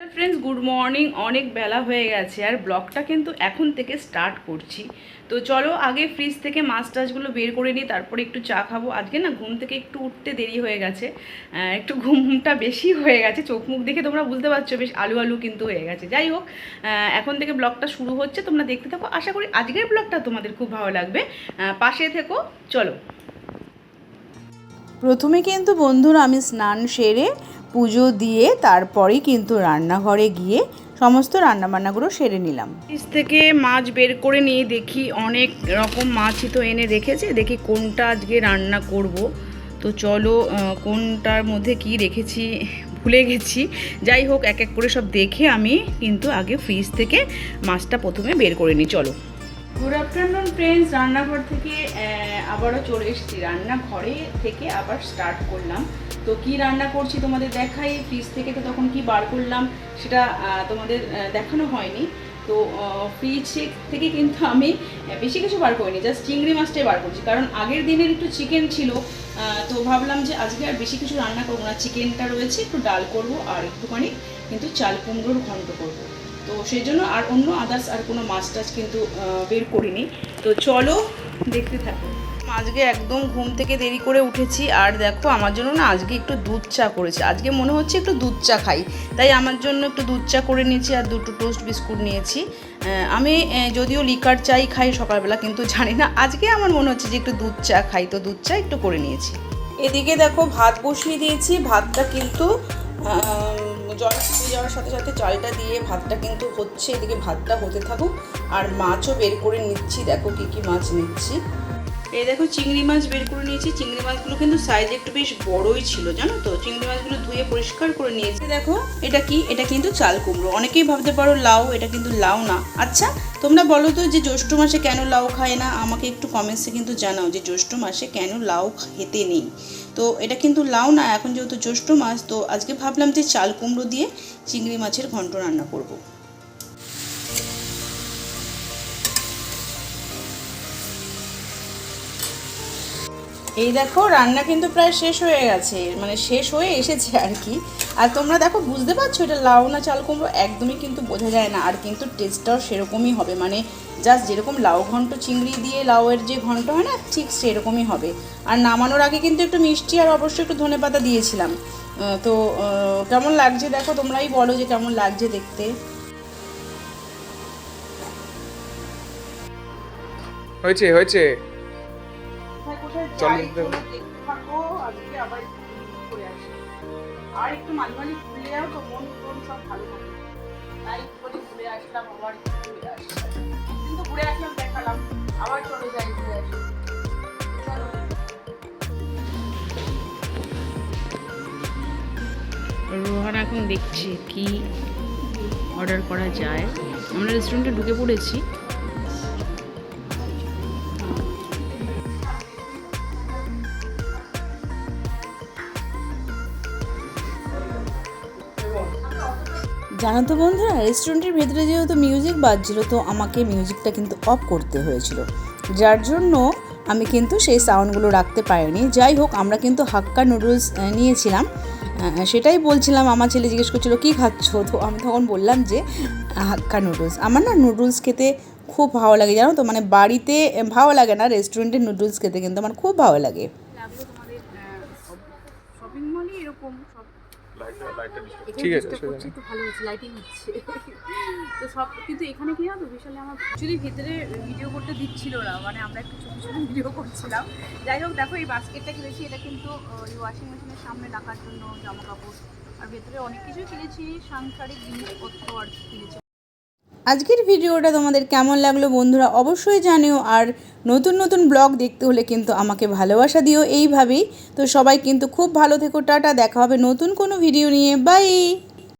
Friends good morning অনেক বেলা হয়ে গেছে আর ব্লগটা কিন্তু এখন থেকে স্টার্ট করছি। তো চলো আগে ফ্রিজ থেকে মাছ টাছগুলো বের করে নিই, তারপরে একটু চা খাব। আজকে না ঘুম থেকে একটু উঠতে দেরি হয়ে গেছে। একটু ঘুমটা বেশি হয়ে গেছে। চোখ মুখ দেখে তোমরা বুঝতে পারছ, বেশ আলু আলু কিন্তু হয়ে গেছে। যাই হোক এখন থেকে ব্লগটা শুরু হচ্ছে। তোমরা দেখতে থাকো। আশা করি আজকের ব্লগটা তোমাদের খুব ভালো লাগবে। পাশে থেকো, চলো। প্রথমে কিন্তু বন্ধুরা আমি স্নান সেরে পুজো দিয়ে তারপরেই কিন্তু রান্নাঘরে গিয়ে সমস্ত রান্নাবান্নাগুলো সেরে নিলাম। ফ্রিজ থেকে মাছ বের করে নিয়ে দেখি অনেক রকম মাছই তো এনে রেখেছে দেখি কোনটা আজকে রান্না করব। তো চলো কোনটার মধ্যে কি রেখেছি ভুলে গেছি। যাই হোক এক এক করে সব দেখে আমি কিন্তু আগে ফ্রিজ থেকে মাছটা প্রথমে বের করে নিই চলো। গুড আফটারনুন ফ্রেন্ডস রান্নাঘর থেকে আবারও চলে এসেছি। রান্নাঘরে থেকে আবার স্টার্ট করলাম। তো কি রান্না করছি তোমাদের দেখাই ফ্রিজ থেকে তো তখন কি বার করলাম সেটা তোমাদের দেখানো হয়নি। তো ফ্রিজ থেকে কিন্তু আমি বেশি কিছু বার করিনি জাস্ট চিংড়ি মাছটাই বার করছি। কারণ আগের দিনের একটু চিকেন ছিল তো ভাবলাম যে আজকে আর বেশি কিছু রান্না করব না। চিকেনটা রয়েছে, একটু ডাল করব আর একটুখানি কিন্তু চাল কুমড়োর ঘন্ট করব। তো সেই জন্য আর অন্য আদার্স আর কোনো মাছ টাছ কিন্তু বের করিনি। তো চলো দেখতে থাকো। আজকে একদম ঘুম থেকে দেরি করে উঠেছি। আর দেখো, আমার জন্য না আজকে একটু দুধ চা করেছে। আজকে মনে হচ্ছে একটু দুধ চা খাই। তাই আমার জন্য একটু দুধ চা করে নিয়েছি আর দুটো টোস্ট বিস্কুট নিয়েছি। আমি যদিও লিকার চাই খাই সকালবেলা, কিন্তু জানি না, আজকে আমার মনে হচ্ছে যে একটু দুধ চা খাই। তো দুধ চা একটু করে নিয়েছি। এদিকে দেখো, ভাত বসিয়ে দিয়েছি। ভাতটা কিন্তু জল ফুটে যাওয়ার সাথে সাথে চালটা দিয়ে ভাতটা কিন্তু হচ্ছে। এদিকে ভাতটা হতে থাকুক। আর মাছও বের করে নিচ্ছি। দেখো কী কী মাছ নিচ্ছি। এই দেখো চিংড়ি মাছ বের করে নিয়েছি। চিংড়ি মাছগুলো কিন্তু সাইজ একটু বেশ বড়ই ছিল, জানো তো? চিংড়ি মাছগুলো ধুয়ে পরিষ্কার করে নিয়েছি। দেখো, এটা কি? এটা কিন্তু চাল কুমড়ো। অনেকেই ভাবতে পারো লাউ, এটা কিন্তু লাউ না। আচ্ছা তোমরা বলো তো যে জ্যৈষ্ঠ মাসে কেন লাউ খায় না? আমাকে একটু কমেন্টসে কিন্তু জানাও যে জ্যৈষ্ঠ মাসে কেন লাউ খেতে নেই। তো এটা কিন্তু লাউ না, এখন যেহেতু জ্যৈষ্ঠ মাস, তো আজকে ভাবলাম যে চাল কুমড়ো দিয়ে চিংড়ি মাছের ঘন্ট রান্না করব। এই দেখো, রান্না কিন্তু প্রায় শেষ হয়ে গেছে। মানে শেষ হয়ে এসেছে আর কি। আর তোমরা দেখো, বুঝতে পারছ, এটা লাউ না চাল কুমড়ো একদমই কিন্তু বোঝা যায় না। আর কিন্তু টেস্টটাও সেরকমই হবে। মানে জাস্ট যেরকম লাউ ঘন্ট চিংড়ি দিয়ে লাউয়ের যে ঘন্ট হয় না, ঠিক সেরকমই হবে। আর নামানোর আগে কিন্তু একটু মিষ্টি আর অবশ্যই একটু ধনে পাতা দিয়েছিলাম। তো কেমন লাগছে দেখো? তোমরাই বলো যে কেমন লাগছে দেখতে। হয়েছে হয়েছে। চলো, যাই, দেখো। তোমরা দেখতে থাকো, আজকে আবার আসি। আর একটু মাঝে মাঝে ঘুরলে যাও তো মন টন সব ভালো থাকে তাই করে ঘুরে আসলাম আবার ঘুরে আসলাম কিন্তু ঘুরে আসলাম দেখালাম আবার চলে যাই ঘুরে আসি। রোহান এখন দেখছি কি অর্ডার করা যায় আমরা রেস্টুরেন্টে ঢুকে পড়েছি জানো তো বন্ধুরা রেস্টুরেন্টের ভেতরে যেহেতু মিউজিক বাজছিল, তো আমাকে মিউজিকটা কিন্তু অফ করতে হয়েছিল। যার জন্য আমি কিন্তু সেই সাউন্ডগুলো রাখতে পারিনি। যাই হোক, আমরা কিন্তু হাক্কা নুডলস নিয়েছিলাম। সেটাই বলছিলাম, আমার ছেলে জিজ্ঞেস করছিল, কী খাচ্ছ? তো আমি তখন বললাম যে, হাক্কা নুডলস আমার না নুডলস খেতে খুব ভালো লাগে, জানো তো? মানে বাড়িতে ভালো লাগে না রেস্টুরেন্টের নুডলস খেতে কিন্তু আমার খুব ভালো লাগে। এরকম ঠিক আছে তো ভালো হচ্ছে লাইটিং হচ্ছে। তো সব কিন্তু এখানে কি হবে বিশাল আমার অ্যাকচুয়ালি ভিতরে ভিডিও করতে দিচ্ছিল না মানে আমরা একটু ছোটো ছোটো ভিডিও করছিলাম। যাই হোক দেখো এই বাস্কেটটা কিনেছি এটা কিন্তু এই ওয়াশিং মেশিনের সামনে রাখার জন্য জামা কাপড় আর ভেতরে অনেক কিছু কিনেছি সাংসারিক জিনিসপত্র আর কি কিনেছি। আজকের ভিডিওটা তোমাদের কেমন লাগল বন্ধুরা অবশ্যই জানিও, আর নতুন নতুন ব্লগ দেখতে হলে কিন্তু আমাকে ভালোবাসা দিও এইভাবেই। তো সবাই কিন্তু খুব ভালো থেকো, টাটা, দেখা হবে নতুন কোনো ভিডিও নিয়ে, বাই!